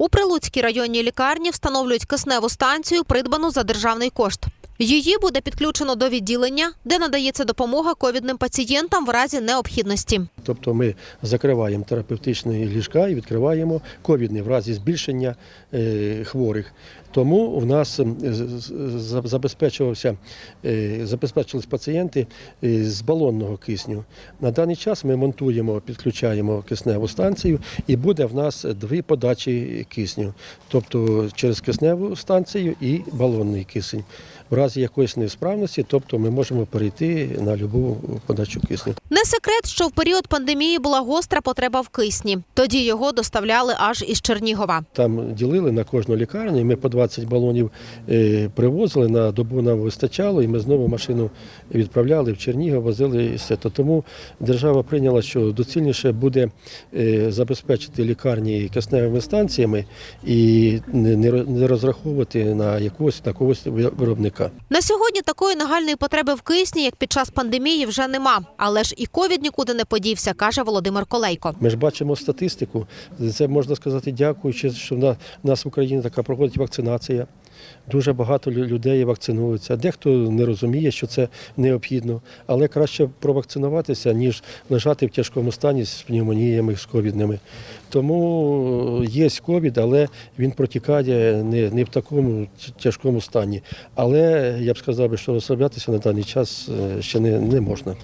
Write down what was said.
У Прилуцькій районній лікарні встановлюють кисневу станцію, придбану за державний кошт. Її буде підключено до відділення, де надається допомога ковідним пацієнтам в разі необхідності. Тобто ми закриваємо терапевтичні ліжка і відкриваємо ковідні в разі збільшення е, хворих. Тому в нас забезпечувався, е, забезпечились пацієнти е, з балонного кисню. На даний час ми монтуємо, підключаємо кисневу станцію і буде в нас дві подачі кисню, тобто через кисневу станцію і балонний кисень. В разі якоїсь несправності, тобто ми можемо перейти на будь-яку подачу кисню. Не секрет, що в період пандемії була гостра потреба в кисні. Тоді його доставляли аж із Чернігова. Там ділили на кожну лікарню, і ми по 20 балонів е, привозили, на добу нам вистачало, і ми знову машину відправляли в Чернігів, возили і все. То Тому держава прийняла, що доцільніше буде е, забезпечити лікарні кисневими станціями і не розраховувати на якогось на когось виробника. На сьогодні такої нагальної потреби в кисні, як під час пандемії, вже нема. Але ж і ковід нікуди не подівся, каже Володимир Колейко. Ми ж бачимо статистику. Це можна сказати, дякуючи, що в нас в Україні така проходить вакцинація. Дуже багато людей вакцинуються. Дехто не розуміє, що це необхідно, але краще провакцинуватися, ніж лежати в тяжкому стані з пневмоніями, з ковідними. Тому є ковід, але він протікає не, не в такому тяжкому стані. Але я б сказав, що розслаблятися на даний час е, ще не, не можна.